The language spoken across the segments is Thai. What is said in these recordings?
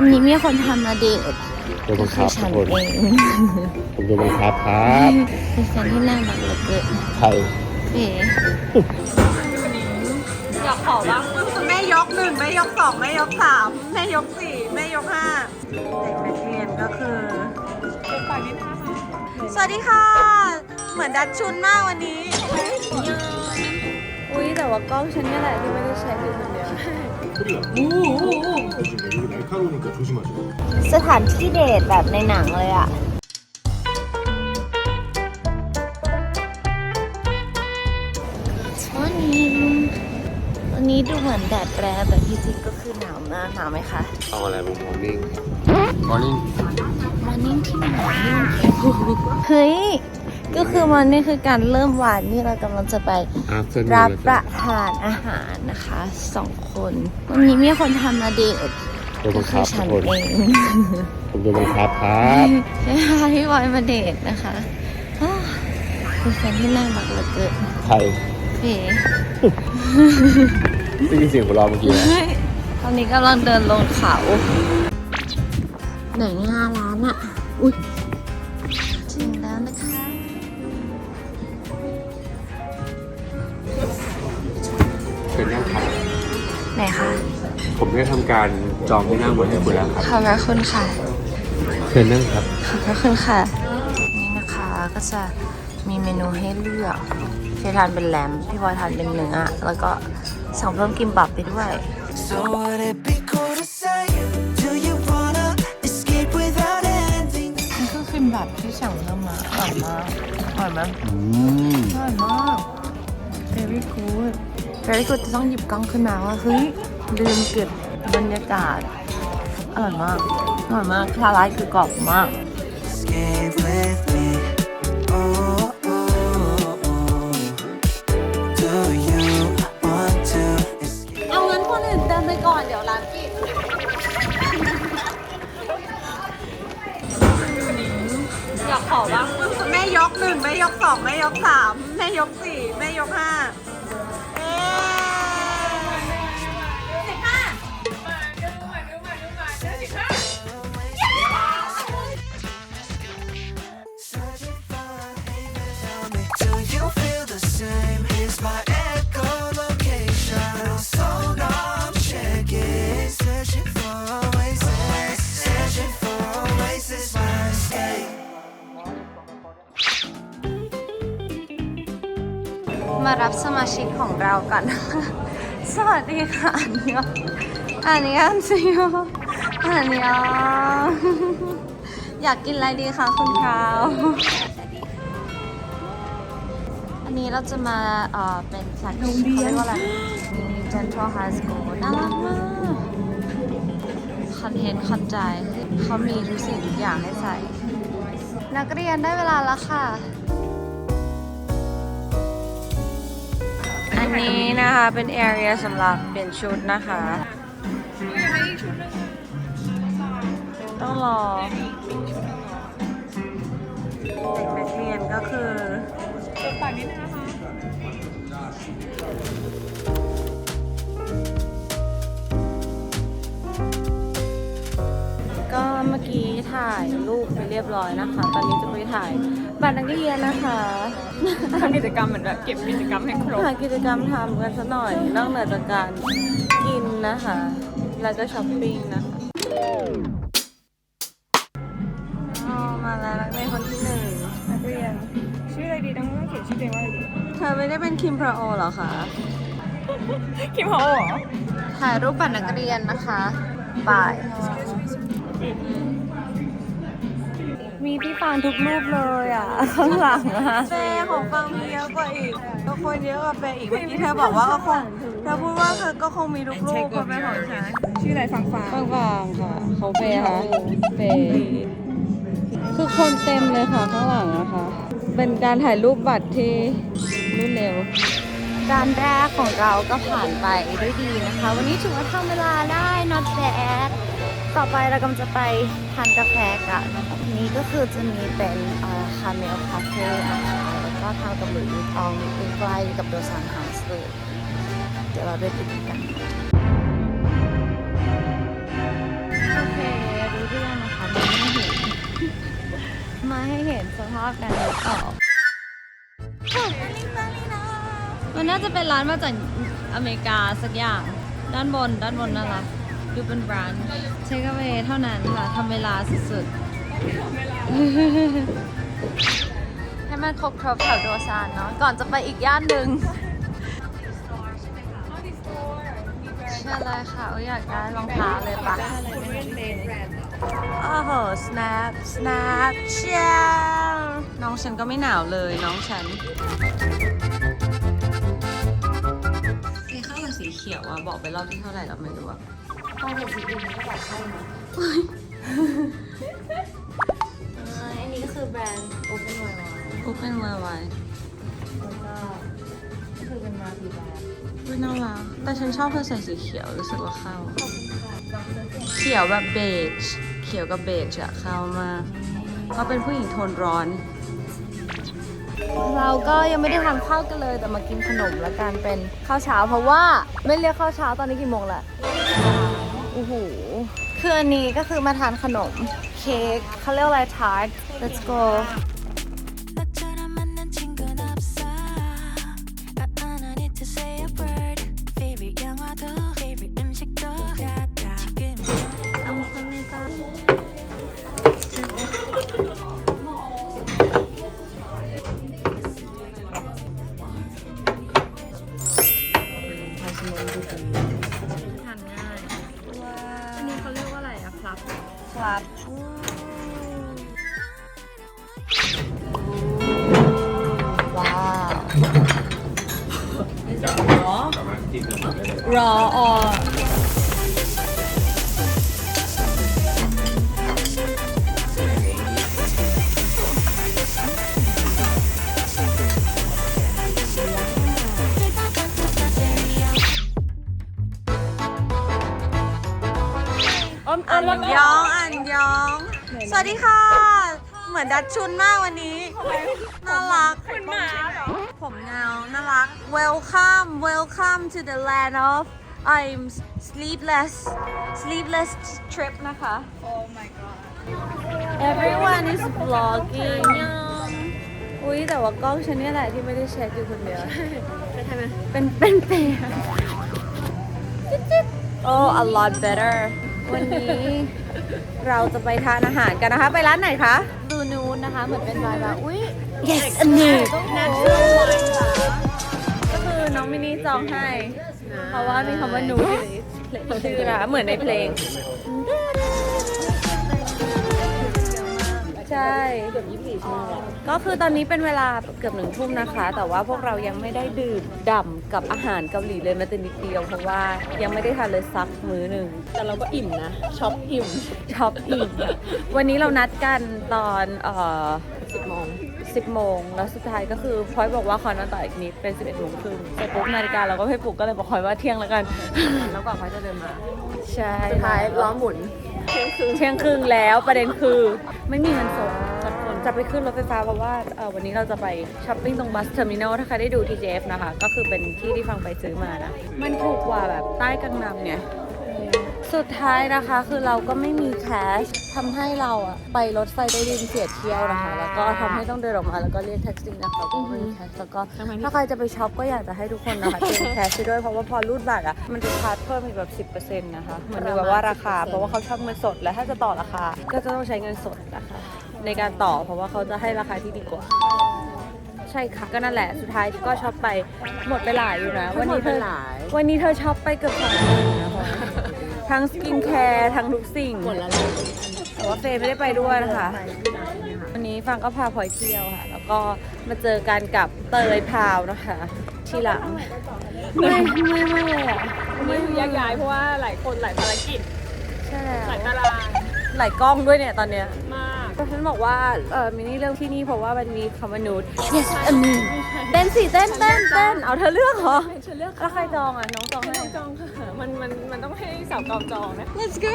วันนี้มีคนทำมาเดทโดนบังคืคัอบฉัทุนกคนเองผมโดนบังคับครับเป็นแฟนที่น่ารักเหลือเกินใครเอ๋อยากขอบ้างแม่ยกหนึ่งแม่ยกสองแม่ยกสามแม่ยกสี่แม่ยกห้าเด็กนักเรียนก็คือสวัสดีค่ะ เหมือนดัดชุนมากวันนี้ อุ้ยแต่ว่ากล้องฉันนี่แหละที่ไม่ได้ใช้ดูค นเดียว 요즘 여기 날카로우니까 조심하세요. สถานที่เดทแบบในหนังเลยอะวันนี้วันนี้ดูเหมือนแดดแรงแต่ที่จริงก็คือหนาวมากหนาวไหมคะ เอาอะไรบุมมอร์นิ่งมอร์นิ่ง มอร์นิ่งที่หนาวเฮ้ย ก็คือมันนี่คือการเริ่มวันนี่เรากำลังจะไปอาเซนรับประทานอาหารนะคะสองคนวันนี้มีคนทำมาเดทโดนบังคืคัอบฉัทุนกคนเองผมโดนบังคับครับใช่ค่ะพี่บอยมาเดทนะคะอ้าวเป็นแฟนที่น่ารักเหลือเกินใครเอ๋ได้ยินเสียงหัวเราะเมื่อกี้ไหมตอนนี้กำลังเดินลงเขาไหนงาร้านอะอุ้ย ไหนคะผมได้ทำการจองที่นั่งไว้ให้คุณแล้วครับ ขอบพระคุณค่ะ เชิญนั่งครับ ขอบพระคุณค่ะ นี่นะคะก็จะมีเมนูให้เลือกเฟยทานเป็นแลม พี่บอยทานเป็นเนื้อ แล้วก็สั่งเพิ่มกิมบับไปด้วย So would it be cool to say, do you wanna escape without ending? นี่คือกิมบับที่สั่งเพิ่มมาอร่อยมากอร่อยไหมอืมอร่อยมาก very good very good จะต้องหยิบกล้องขึ้นมาว่าเฮ้ยลืมเก็บบรรยากาศอร่อยมากอร่อยมากคาร้ายคือกรอบมาก Escape with me. Oh, oh, oh. Do you want to escape? เอางั้นคนอื่นเดินไปก่อนเดี๋ยวร้านปิดอยากขอบ้างแม่ยกหนึ่งแม่ยกสองแม่ยกสามแม่ยกสี่แม่ยกห้า มารับสมาชิกของเรากัน สวัสดีค่ะอันยองอันยองซิโยอันยองอยากกินอะไรดีคะคุณคราวอันนี้เราจะมาเอ่อเป็นแฟลกโรงเรียนว่าอะไรมี Central High School น่ารักมากคอนเทนต์คอนใจเขามีทุกสิ่งทุกอย่างให้ใส่ นักเรียนได้เวลาแล้วค่ะ นนี้นะคะเป็นแอเรียสำหรับเปลี่ยนชุดนะคะ ต้องรอเด็กนักเรียนก็คือก็เมื่อ กี้ถ่ายรูปไปเรียบร้อยนะคะ ตอนนี้จะไปถ่ายบัตรนักเรียนนะคะทำกิจกรรมเหมือนแบบเก็บกิจกรรมให้ครบหากิจกรรมทำกันสักหน่อย นอกเหนือจากการกินนะคะ แล้วก็ช้อปปิ้งนะคะอ๋อมาแล้วนักเรียนคนที่หนึ่งนักเรียนชื่ออะไรดีต้องเขียนชื่อตัวเองว่าอะไรดีเธอไม่ได้เป็นคิมพระโอเหรอคะคิมฮอลเหรอถ่ายรูปบัตรนักเรียนนะคะป่าย มีพี่ฟางทุกรูปเลยอะ ข้างหลังอะ เฟย์ของฟังมีเยอะกว่าอีกก็คนเยอะกว่าเฟย์อีกเมื่อกี้เธอบอกว่าก็คงเธอพูดว่าเธอก็คงมีทุกลูกคนเป็นของฉันชื่ออะไรฟังฟังฟางฟางค่ะเขาเฟย์ค่ะเฟย์คือคนเต็มเลยค่ะข้างหลังนะคะ เป็นการถ่ายรูปบัตรที่รวดเร็ว การแรกของเราก็ผ่านไปด้วยดีนะคะ วันนี้ถือว่าทำเวลาได้ not bad ต่อไปเรากำลังจะไปทานกาแฟกันนี้ก็คือจะมีเป็นคาเมลคาเฟ่นะคะแล้วก็ทางกับหลุยส์องอยู่ใกับโดซานฮาสเลยเดี๋ยวเราได้ไปดูกันโอเครู้เรื่องนะคะมาให้เห็นมาให้เห็นสภาพการต่อมันน่าจะเป็นร้านมาจากอเมริกาสักอย่าง ด้านบนด้านบนน่ารัก ดูเป็นร้านเทคเวเท่านั้นค่ะทำเวลาสุดๆให้มันครบครบแถวโดซานเนาะก่อนจะไปอีกย่านหนึ่งใช่เลยค่ะอุ๊ยอยากได้รองเท้าเลยปะโอ้โห snap snap เชียน้องฉันก็ไม่หนาวเลยน้องฉันสีข้าวกับสีเขียวอะบอกไปรอบที่เท่าไหร่แล้วไม่รู้อะ อันนี้ก็คือแบรนด์ Open w i w i กูเป็นวายวายแล้วก็คือเป็นมาพีแบรนด์อุ๊ยน่ารักแต่ฉันชอบเธอใส่สีเขียวรู้สึกว่าเข้าเขียวแบบเบจ เขียวกับเบจอะเข้ามากเพราะเป็นผู้หญิงโทนร้อน เราก็ยังไม่ได้ทานข้าวกันเลยแต่มากินขนมละกันเป็นข้าวเช้า เพราะว่าไม่เรียกข้าวเช้าตอนนี้กี่โมงละ โอ้โหคืออันนี้ก็คือมาทานขนมเค้กเขาเรียกอะไรทาร์ต let's go ครับว้าวสามารถกินกับมันได้เลยรอออ วัสดีค่ะ เหมือนดัชชุนมากวันนี้ น่ารักเป็นหมาผมเงา น่ารัก Welcome Welcome to the land of I'm sleepless sleepless trip นะคะ everyone is vlogging อุ้ยแต่ว่ากล้องฉันเนี่ยแหละที่ไม่ได้เช็คอยู่คนเดียวเป็นเป็นเป็นโอ้ a lot better วันนี้ เราจะไปทานอาหารกันนะคะ ไปร้านไหนคะดูนูนนะคะ เหมือนเป็นไวน์แบบอุ้ย yes อันนี้ก็คือน้องมินี่จองให้ เพราะว่ามีคำว่านูในชื่อนะเหมือนในเพลง ใช่ก็คือตอนนี้เป็นเวลาเกือบหนึ่งทุ่มนะคะ แต่ว่าพวกเรายังไม่ได้ดื่มด่ำกับอาหารเกาหลีเลยแม้แต่นิดเดียวเพราะว่ายังไม่ได้ทานเลยสักมื้อหนึ่งแต่เราก็อิ่มนะช็อปอิ่มช็อปอิ่มวันนี้เรานัดกันตอนเอ่อ10โมง10โมงแล้วสุดท้ายก็คือพลอยบอกว่าขอนอนต่ออีกนิดเป็น11โมงครึ่งเสร็จปุ๊บนาฬิกาเราก็ไม่ปลุกก็เลยบอกพลอยว่าเที่ยงแล้วกัน แล้วกว่าเขาจะเดินมา ใช่สุดท้ายล้อหมุน เที่ยงครึ่งแล้วประเด็นคือไม่มีเงินสดสักคนจะไปขึ้นรถไฟฟ้าเพราะว่าเอ่อวันนี้เราจะไปช้อปปิ้งตรงบัสเทอร์มินอลถ้าใครได้ดู TJF นะคะ ก็คือเป็นที่ที่ฟังไปซื้อมานะ มันถูกกว่าแบบใต้กังนำเนี่ย สุดท้ายนะคะคือเราก็ไม่มีแคชทำให้เราอะไปรถไฟใต้ดินเสียเที่ยวนะคะ แล้วก็ทำให้ต้องเดินออกมาแล้วก็เรียกแท็กซี่นะคะก็ไม่มีแคชแล้วก็ถ้าใครจะไปช็อปก็อยากจะให้ทุกคนนะคะเตรียมแคชไปด้วยเพราะว่าพอรูดบัตรอะมันจะชาร์จเพิ่มอีกแบบ10%นะคะเหมือนแบบว่าราคา เพราะว่าเขาชอบเงินสดและถ้าจะต่อราคา ก็จะต้องใช้เงินสดนะคะ ในการต่อเพราะว่าเขาจะให้ราคาที่ดีกว่า ใช่ค่ะก็นั่นแหละสุดท้ายก็ช็อปไปหมดไปหลายอยู่นะวันนี้เธอวันนี้เธอช็อปไปเกือบสองหมื่นนะพลอย ทั้งสกินแคร์ทั้งทุกสิ่งหมดแล้วแต่ว่าเฟย์ไม่ได้ไปด้วยนะคะ วันนี้ฟังก็พาพลอยเที่ยวค่ะ แล้วก็มาเจอกันกับเตยพราวนะคะ ทีหลังไม่ไม่ไม่เลยอะไม่แยกย้ายเพราะว่าหลายคนหลายภารกิจใช่แล้วหลายตารางหลายกล้องด้วยเนี่ยตอนเนี้ยมากก็ฉันบอกว่าเออมินี่เลือกที่นี่เพราะว่ามันมีคำว่านูด yes อันนี้เต้นสิเต้นเต้นเต้นเอาเธอเลือกเหรอฉันเลือกแล้วใครจองอะน้องจองไม่ให้ต้องจองค่ะ มันมันมันต้องให้สาวเกาจองนะ let's go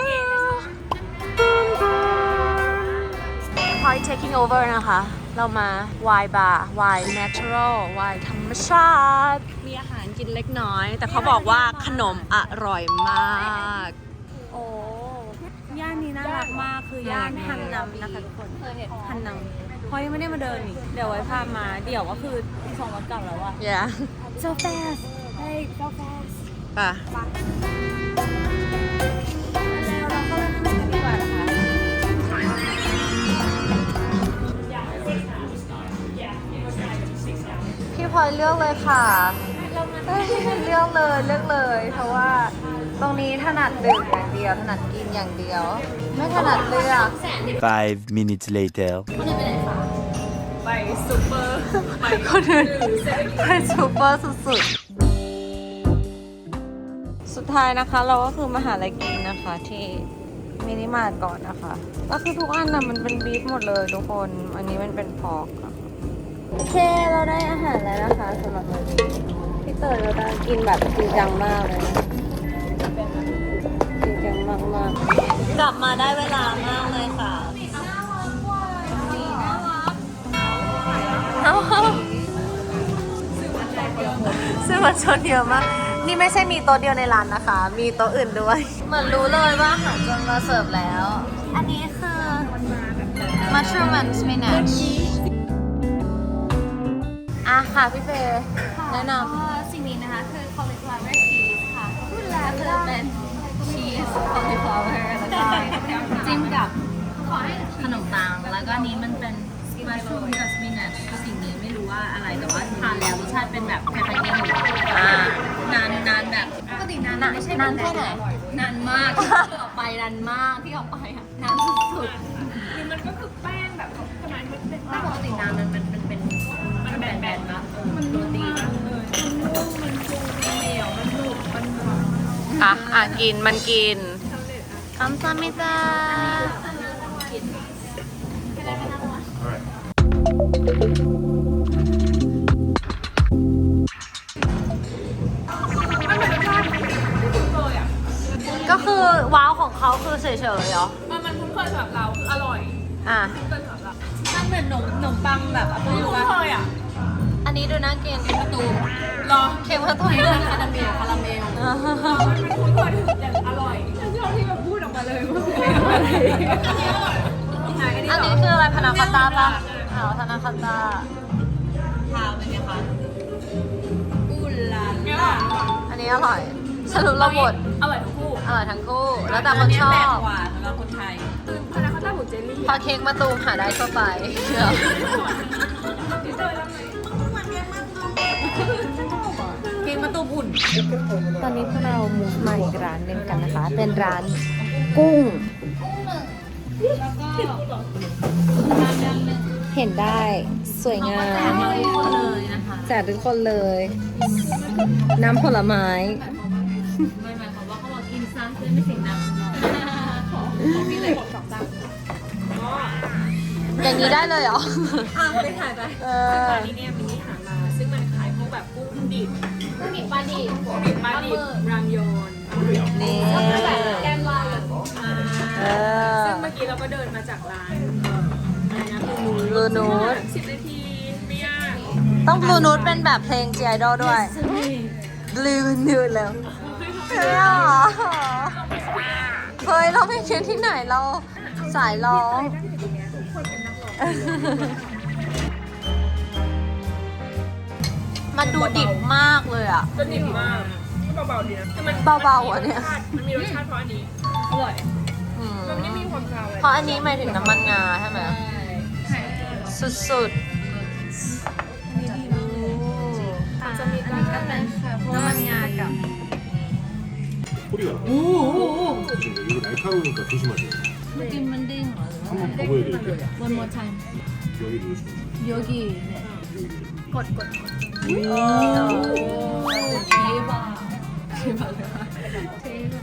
พอย taking over นะคะ เรามา wine bar wine natural wine ธรรมชาติ มีอาหารกินเล็กน้อย แต่เขาบอกว่าขนมอร่อยมาก โอ้ ย่านนี้น่ารักมาก คือย่านฮันนัมนะคะทุกคนฮันนัมเพราะยังไม่ได้มาเดินนี่เดี๋ยวไว้พามา เดี๋ยวก็คือที่สองวันกลับแล้วอะอย่า so fast hey so fast ป่ะแล้วเราก็เริ่มกันดีกว่านะคะพี่พลอยเลือกเลยค่ะเอ้ยเลือกเลยเลือกเลย เพราะว่าตรงนี้ถนัดดื่มอย่างเดียว ถนัดกินอย่างเดียว ไม่ถนัดเลือก Five minutes later. ไปซูเปอร์ไปคนอื่นไปซูเปอร์สุดๆสุ ดท้ายนะคะ เราก็คือมาหาอะไรกินนะคะที่มินิมาร์ทก่อนนะคะ ก็คือทุกอันนะมันเป็นบีฟหมดเลยทุกคน อันนี้มันเป็นพอกค่ะโอเคเราได้อาหารแล้วนะคะสำหรับวันนี้พี่เต๋อเราได้กินแบบจริงจังมากเลยนะจริงจังมากมากกลับมาได้เวลามากเลยค่ะซื้อมาชนเยอะมาก นี่ไม่ใช่มีโต๊ะเดียวในร้านนะคะ มีโต๊ะอื่นด้วย เหมือนรู้เลยว่าอาหารจะมาเสิร์ฟแล้ว อันนี้คือ mushroom and spinach อะค่ะพี่เฟย์แนะนำสิ่งนี้นะคะคือ cauliflower cheese ค่ะพูดแล้วคือเป็นชีส cauliflower แล้วก็จิ้มกับขนมปังแล้วก็อันนี้มันเป็นมัชรูมกับสปินัชสิ่งนี้ไม่รู้ว่าอะไรแต่ว่าทานแล้วรสชาติเป็นแบบคล้ายๆเนื้อหมูอ่า นานนานแบบปกตินานไม่ใช่นานแค่ไหนนานมากที่ออกไปนานมากที่ออกไปอะนานสุดๆคือมันก็คือแป้งแบบขนาดมันเป็นปกตินานมันมันมันเป็นมันแบนๆนะมันโรตีนะเออมันนุ่มมันฟูมันเหนียวมันหนุบมันหวานอะอะกินมันกินคำซามิตา เขาคือเฉยๆเหรอ มันมันคุ้นเคยสำหรับเราคืออร่อยอะ คุ้นเคยสำหรับเรามันเหมือนขนมขนมปังแบบอะคุ้นเคยอะอันนี้ดูน่ากินประตูรอเค็มประตูไม่ได้คาราเมลคาราเมลมันเป็นคุ้นเคยถึงอย่างอร่อยฉันชอบที่มันพูดออกมาเลยว่าเป็นอะไรไหนอันนี้อันเหรนี้อคืออะไรพานาคอตต้าปะอ๋อพานาคอตต้าทาเป็นไงคะอูลาล่าอันนี้อร่อยสรุปเราหมด อร่อยทั้งคู่อร่อยทั้งคู่ แล้วแต่คนชอบกว่าสำหรับคนไทย คือพานาคอตต้าหมูเจลลี่พอเค้กมาตูมหาได้ทั่วไปเค้กมาตูมอุ่น ตอนนี้พวกเรามุกมาอีกร้านหนึ่งกันนะคะ เป็นร้านกุ้ง เห็นได้สวยงามเลยนะคะแจกทุกคนเลย น้ำผลไม้ ไม่หม ไม่เสียงดังขอขอพี่เลยสองตังอย่างนี้ได้เลยเหรอ อะไปถ่ายไปเอซึ่งอร้านนี้เนี่ยมินิหามา ซึ่งมันขายพวกแบบกุ้งดิบกุ้งดิบปลาดิบกุ้งดิบปลาดิบรามยอนนี่แกงลายอ่าเออซึ่งเมื่อกี้เราก็เดินมาจากร้านเอ่ออะไรนะ Blue Note สิบนาทีไม่ยากต้องบลูนูตเป็นแบบเพลง G Idol ด้วย Blue Note แล้วเฮ้ยเหรอ เฮ้ยเราไม่เขียนที่ไหนเราสายร้อง มันดูดิบมากเลยอะก็ดิบมากก็เบาๆดีนะแต่มันเบาๆอะเนี่ย มันมีรสชาติเพราะอันนี้อร่อยอืมมันไม่มีความคาวเลยเพราะอันนี้หมายถึงน้ำมันงาใช่ไหมสุดๆจะมีการกันเป็นน้ำมันงากับ 꼬리가 나. 지금 이거 날카로우니까 조심하세요. กินมันเด้งเหรอ 한번 더 보여드릴게요. One more time 여기 누르시면 โยกิเนี่ย กดกดกดเทบาเทบาเลยค่ะเทบา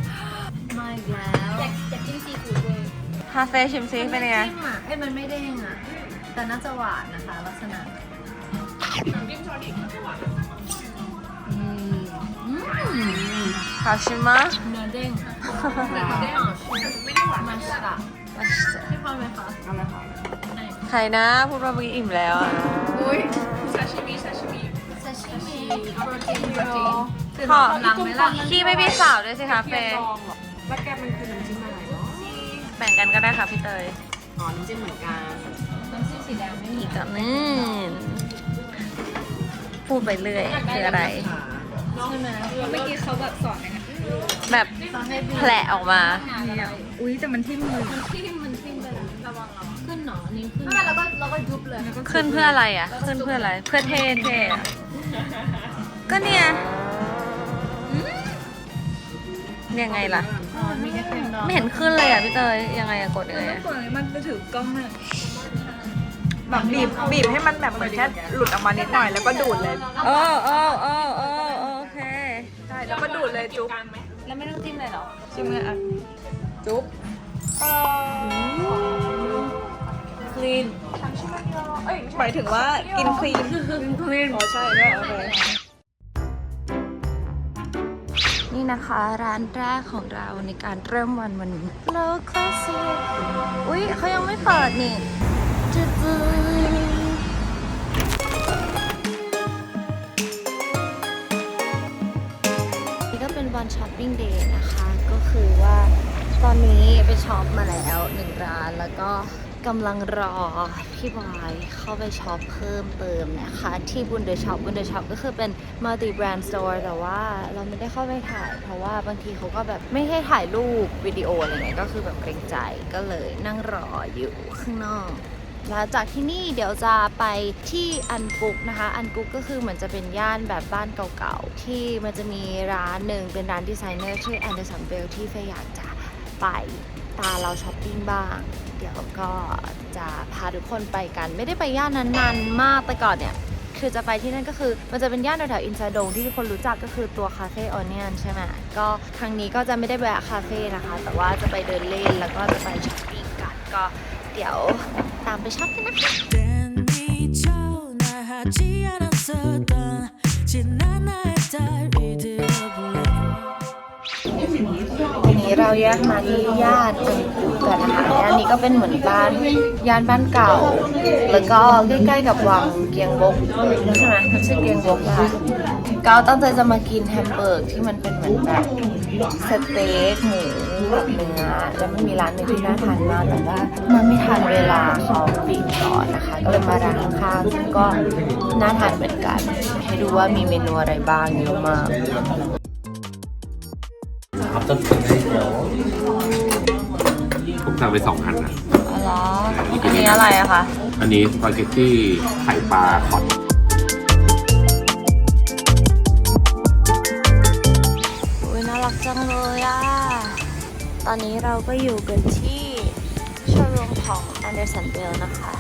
มาอีกแล้วอยากอยากกินซีฟู้ดเลย ฮาเฟ่ชิมซิเป็นยังไง จิ้มอ่ะเอ้ยมันไม่เด้งอ่ะ แต่น่าจะหวานนะคะลักษณะจิ้มชอดิอื มอืมคาชิมะเนื้อเด้งแต่เขาเด้งไม่ได้หวานมาสตะพี่พอไหมคะเอาเลยค่ะใครนะพูดว่าเมื่อกี้อิ่มแล้วอะอุ้ยซาชิมิซาชิมิซาชิมิโปรตีนโปรตีนคือขอหลังไหมล่ะขี้ไม่มีสาวด้วยสิคะเฟย์แล้วแกมันคือน้ำจิ้มอะไรเนาะแบ่งกันก็ได้ค่ะพี่เตยอ๋อน้ำจิ้มเหมือนกันน้ำจิ้มสีแดงไม่มีอีกอันนึงพูดไปเรื่อยคืออะไร ใช่ไหมเมื่อกี้เขาแบบสอนยังไงแบบแผลออกมา อุ้ยแต่มันที่มือมันทิ่มมันทิ่มไปแล้วระวังระวังขึ้นหนออันนี้ขึ้นแล้วก็เราก็ยุบเลยขึ้นเพื่ออะไรอะ ขึ้นเพื่ออะไร เพื่อเท่เท่อะก็เนี่ยอืมยังไงล่ะมีแค่เค็มดองไม่เห็นขึ้นเลยอะพี่เตยยังไงอะกดยังไงอะก่อนมันจะถือกล้องน่ะแบบบีบบีบให้มันแบบเหมือนแค่หลุดออกมานิดหน่อยแล้วก็ดูดเลยโอ้โอ้โอ้โอ้โอเคใช่ แล้วก็ดูดเลยจุ๊บแล้วไม่ต้องจิ้มเลยเหรอชิมเลยอะจุ๊บคลีนหมายถึงว่ากินครีมคลีนอ๋อใช่ด้วยโอเคนี่นะคะร้านแรกของเราในการเริ่มวันวันนี้ Local s e อุ๊ยเขายังไม่เปิดนี่จืด ตอนนี้ไปช็อปมาแล้วหนึ่งร้านแล้วก็กำลังรอพี่บอยเข้าไปช็อปเพิ่มเติมนะคะ ที่บุนเดอร์ช็อปบุนเดอร์ช็อปก็คือเป็น multi brand store แต่ว่าเราไม่ได้เข้าไปถ่าย เพราะว่าบางทีเขาก็แบบไม่ให้ถ่ายรูปวิดีโออะไรเงี้ยก็คือแบบเกรงใจก็เลยนั่งรออยู่ข้างนอกแล้วจากที่นี่เดี๋ยวจะไปที่อันกุกนะคะ อันกุกก็คือเหมือนจะเป็นย่านแบบบ้านเก่าๆ ที่มันจะมีร้านหนึ่งเป็นร้านดีไซเนอร์ชื่อ Anderson Bell ที่เฟยอยากจะ ไปตาเราช้อปปิ้งบ้าง เดี๋ยวก็จะพาทุกคนไปกัน ไม่ได้ไปย่านนั้นนานมากแต่ก่อนเนี่ย คือจะไปที่นั่นก็คือ มันจะเป็นย่านแถวๆอินซาดงที่ทุกคนรู้จักก็คือตัวคาเฟ่ออนเนียนใช่ไหมก็ครั้งนี้ก็จะไม่ได้แวะคาเฟ่นะคะ แต่ว่าจะไปเดินเล่นแล้วก็จะไปช้อปปิ้งกันก็เดี๋ยวตามไปช็อปกันนะคะ เราแยกมาที่ย่านอันกุกันนะคะย่านนี้ก็เป็นเหมือนบ้านย่านบ้านเก่า แล้วก็ใกล้ๆกับวังเกียงบกใช่ไหมมันชื่อเกียงบกอะก็ตั้งใจจะมากินแฮมเบอร์กที่มันเป็นเหมือนแบบสเต็กหมูเนื้อแล้วมันมีร้านหนึงที่น่าทานมากแต่ว่ามันไม่ทันเวลาเขาปิดก่อนนะคะ ก็เลยมาร้านข้างๆซึ่งก็น่าทานเหมือนกัน ให้ดูว่ามีเมนูอะไรบ้างเยอะมาก ผมสั่งไปสองอันนะ อ๋อเหรออันนี้อะไรอะคะ อันนี้สปาเกตตี้ไข่ปลาคอตอุ้ยน่ารักจังเลยอะตอนนี้เราก็อยู่กันที่โชว์รูมของ Anderson Bell นะคะ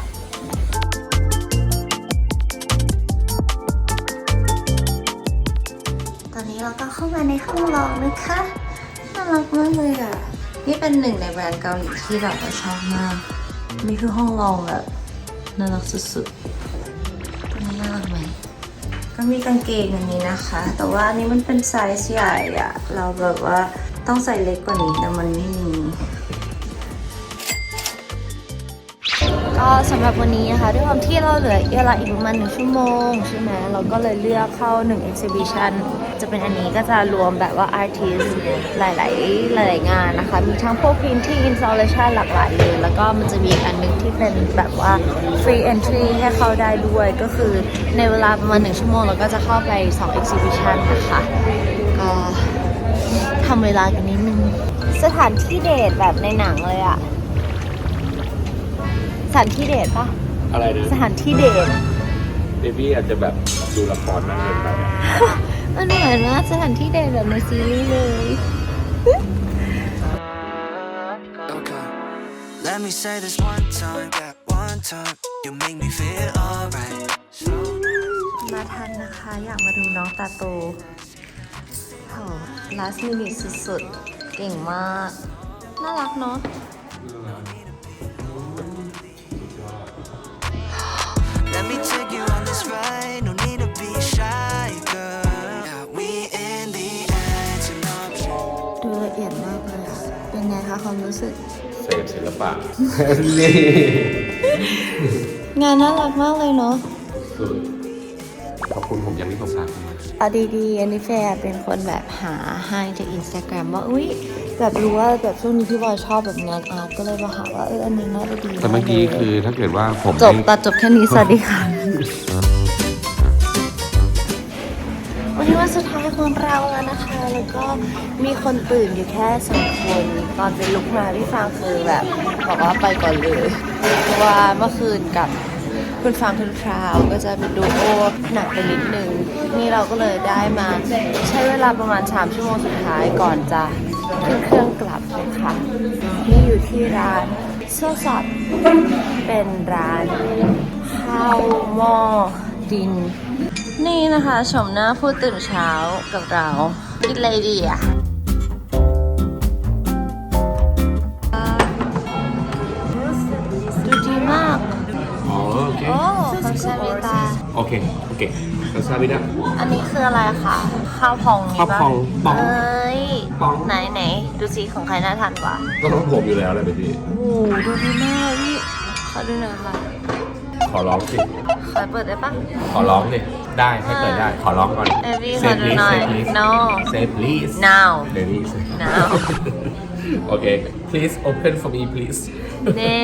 ตอนนี้เราก็เข้ามาในห้องลองนะคะน่า รักมากเลยอะนี่เป็นหนึ่งในแบรนด์เกาหลีที่แบบว่าชอบมาก นี่คือห้องลองแบบน่ารักสุดๆตัวนี้น่ารักไหม ก็มีกางเกงอันนี้นะคะ แต่ว่าอันนี้มันเป็นไซส์ใหญ่อะเราแบบว่าต้องใส่เล็กกว่านี้แต่มันไม่มีก็สำหรับวันนี้นะคะ ด้วยความที่เราเหลือเวลาอีกประมาณหนึ่งชั่วโมงใช่ไหมเราก็เลยเลือกเข้าหนึ่ง exhibition จะเป็นอันนี้ก็จะรวมแบบว่า artist หลายๆ หลายๆงานนะคะ มีทั้งพวก painting installation หลากหลายเลย แล้วก็มันจะมีอีกอันหนึงที่เป็นแบบว่า free entry ให้เข้าได้ด้วย ก็คือในเวลาประมาณหนึ่งชั่วโมงเราก็จะเข้าไป2 exhibition นะคะก็ทำเวลากันนิดนึง สถานที่เดทแบบในหนังเลยอะสถานที่เดทปะอะไรนะสถานที่เดทเบบี้อาจจะแบบดูละครมากเกินไปอะ มันเหมือนว่าสถานที่เดทแบบในซีรีส์เลย Okay. Let me say this one time, that one time. You make me feel alright. So มาทันนะคะ อยากมาดูน้องตาโตโห last minute สุดๆ เก่งมาก น่ารักเนาะ สึก เสพศิลปะ นี่งานน่ารักมากเลยเนาะสุดขอบคุณผมยังไม่สงสารคุณมาเอาดีๆอันนี้แฟร์เป็นคนแบบหาให้จากอินสตาแกรมว่าอุ้ยแบบรู้ว่าแบบช่วงนี้พี่บอยชอบแบบงานอาร์ตก็เลยมาหาว่าเอออันนี้น่าจะดีแต่เมื่อกี้คือถ้าเกิดว่าผมจบไม่ ตัดจบแค่นี้สวัสดีค่ะ นก็มีคนตื่นอยู่แค่สองคน ตอนเป็นลุกมาพี่ฟางคือแบบบอกว่าไปก่อนเลย เพราะว่าเมื่อคืนกับคุณฟางคุณคราวก็จะเป็นดูโอหนักไปนิดนึง นี่เราก็เลยได้มาใช้เวลาประมาณ 3 ชั่วโมงสุดท้ายก่อนจะขึ้นเครื่องกลับนะคะนี่อยู่ที่ร้านเสื้อสดเป็นร้านข้าวหม้อดิน นี่นะคะชมหน้าผู้ตื่นเช้ากับเรา กินอะไรดีอะดูดีมาก อ๋อโอเคโอ้คอนเซปตาโอเคโอเคคาซาบินะอันนี้คืออะไรคะข้าวพองนี่ข้าวปะพองปองเอ้ยปองไหนไหนดูสิของใครน่าทานกว่าก็ต้องผมอยู่แล้วเลยพี่โอ้โหดูดีมากพี่ขอดูหน่อยค่ะ ขอร้องสิ ขอเปิดได้ปะ ขอร้องดิ ได้ให้เปิดได้ ขอร้องก่อนเอวี่ขอดูหน่อย no Say please now please Now โอเค please open for me please เน่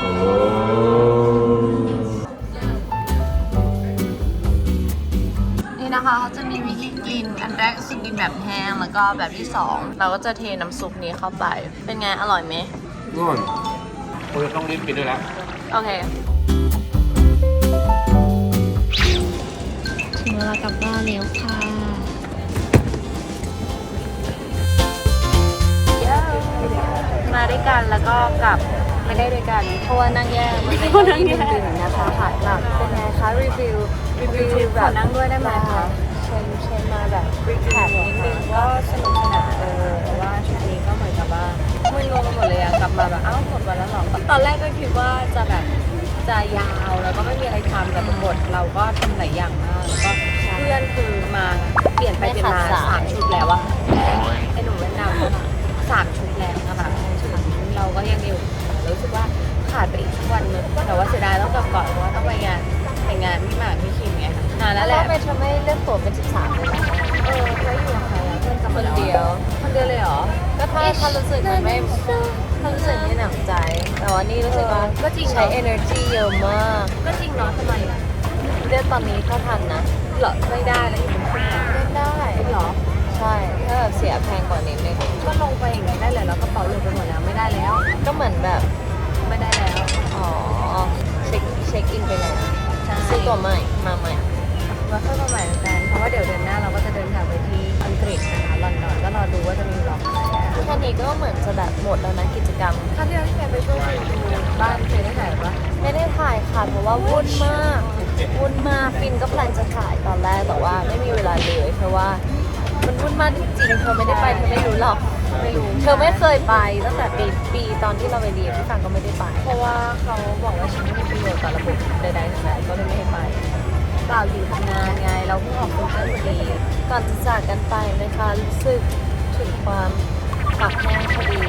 โอ้นี่นะคะเขาจะมีวิธีกิน อันแรกก็คือกินแบบแห้ง แล้วก็แบบที่สองเราก็จะเทน้ำซุปนี้เข้าไป เป็นไง อร่อยไหมง่อน คุณจะต้องรีบกินด้วยแล้ว โอเค ถึงเวลากลับบ้านแล้วค่ะ มาด้วยกันแล้วก็กลับไม่ได้ด้วยกันเพราะว่านั่งแยกมันเป็นที่ดึงๆนะคะขากลับเป็นไงคะรีวิวรีวิวแบบนั่งด้วยได้ไหมคะเชนเชนมาแบบรีแคปนิดนึงก็สนุกสนานเออแต่ว่าชุดนี้ก็เหมือนกับว่า มึนงงไปหมดเลยอะกลับมาแบบอ้าวหมดวันแล้วเหรอตอนแรกก็คิดว่าจะแบบจะยาวแล้วก็ไม่มีอะไรทำแต่ปรากฏเราก็ทำหลายอย่างมากแล้วก็เพื่อนคือมาเปลี่ยนไปเปลี่ยนมาสามชุดแล้วอะไอหนุ่มเวียดนามอะสามชุดแล้วนะคะเราก็ยังอยู่รู้สึกว่าขาดไปอีกสักวันนึงแต่ว่าเสียดายต้องกลับก่อนเพราะว่าต้องไปงานไปงานพี่หมากพี่คิมไงค่ะนานแล้วแหละ ทำไมเธอไม่เลือกตั๋วเป็น 13เลยล่ะเออเคยอยู่กับใครอะเพื่อนกลับ คมานแล้วเดียว คนเดียวเลยเหรอ ก็ถ้าถ้ารู้สึกมันไม่ถ้ารู้สึกไม่หนักใจ แต่ว่านี่รู้สึกว่าก็จริงใช้เนาะ energy เยอะมาก ก็จริงเนาะทำไมอะเลือกตอนนี้ถ้าทันนะเหรอไม่ได้แล้วอยู่บนเครื่องอะเลือกได้เหรอ ใช่ ถ้าแบบเสียแพงกว่านิดนึงก็ลงไปอย่างนี้ได้เลยแล้วกระเป๋าหลุดไปหมดแล้วไม่ได้แล้ว ก็เหมือนแบบไม่ได้แล้ว อ๋อ เช็คเช็คอินไปแล้วใช่ซื้อตั๋วใหม่มาใหม่มาเข้ามาใหม่เหมือนกัน เพราะว่าเดี๋ยวเดือนหน้าเราก็จะเดินทางไปที่อัง กฤษนะคะลอนดอนก็รอดูว่าจะมีบล็อกอะไรอะแค่นี้ก็เหมือนจะแบบหมดแล้วนะกิจกรรมครั้งที่แล้วที่แกไปช่วยดูบ้านเคยได้ถ่ายปะไม่ได้ถ่ายค่ะเพราะว่าวุ่นมากวุ่นมากฟินก็แพลนจะถ่ายตอนแรกแต่ว่าไม่มีเวลาเลยเพราะว่ามันวุ่นมากจริงๆเธอไม่ได้ไปเธอไม่รู้หรอกไม่รู้เธอไม่เคยไปตั้งแต่ปีปีตอนที่เราไปเรียนพี่ฟังก็ไม่ได้ไป เพราะว่าเขาบอกว่าฉันไม่มีประโยชน์ต่อระบบใดๆทั้งนั้นก็เลยไม่ให้ไปเปล่าอยู่ทำงานไง เราเพิ่งออกซิงเกิลพอดีก่อนจะจากกันไปนะคะรู้สึกถึงความปากแห้งพอดี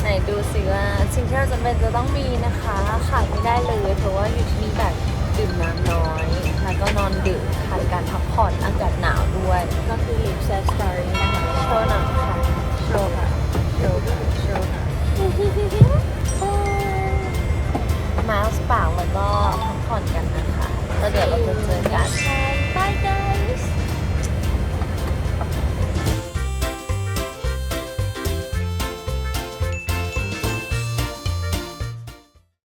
ไหนดูสิว่าสิ่งที่เราจำเป็นจะต้องมีนะคะขาดไม่ได้เลยเพราะว่าอยู่ที่นี่แบบดื่มน้ำน้อยแล้วก็นอนดึกขาดการพักผ่อนอากาศหนาวด้วย ก็คือ Lip Set Story นะคะโชว์หนังค่ะโชว์ค่ะโชว์โชว์ค่ะมาสปากแล้วก็พักผ่อนกันนะคะ 这里有个风车架拜拜。